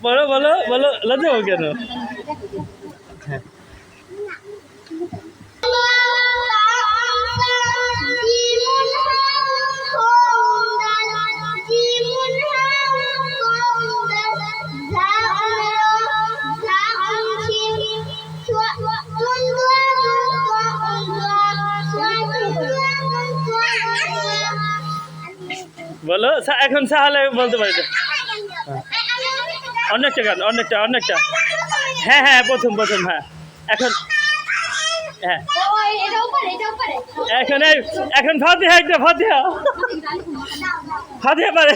বলো বলো বলো লজ্জা পাও কেন হ্যাঁ বলো এখন সাহালে বলতে পারি। অনেকটা গান, অনেকটা অনেকটা। হ্যাঁ হ্যাঁ প্রথম প্রথম হ্যাঁ। এখন হ্যাঁ। এখন এখন ফাতিহা, একটা ফাতিহা। ফাতিহা পারে।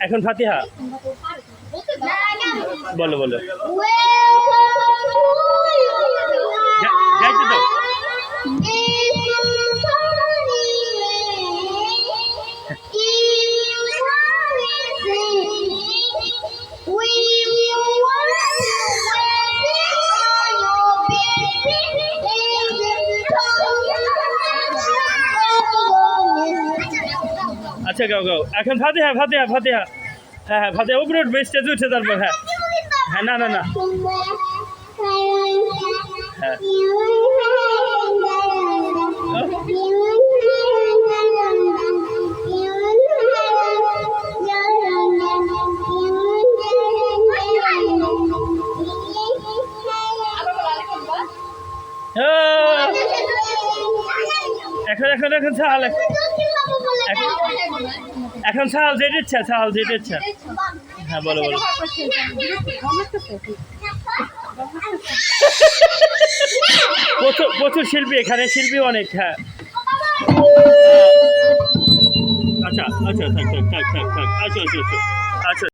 এখন ফাতিহা। বলো বলো। আচ্ছা গাও গাও এখন ফাতিহা ফাতিহা ফাতিহা হ্যাঁ হ্যাঁ ফাতিহা উপরে উঠবে স্টেজে উঠে তারপর হ্যাঁ হ্যাঁ না না না হ্যাঁ এখন এখন এখন সাহাল এখন সাহাল যেটা ইচ্ছা সাহাল যেটা ইচ্ছা হ্যাঁ বলো বলো। প্রচুর প্রচুর শিল্পী এখানে শিল্পী অনেক হ্যাঁ। আচ্ছা আচ্ছা থাক থাক থাক থাক থাক। আচ্ছা আচ্ছা আচ্ছা। আচ্ছা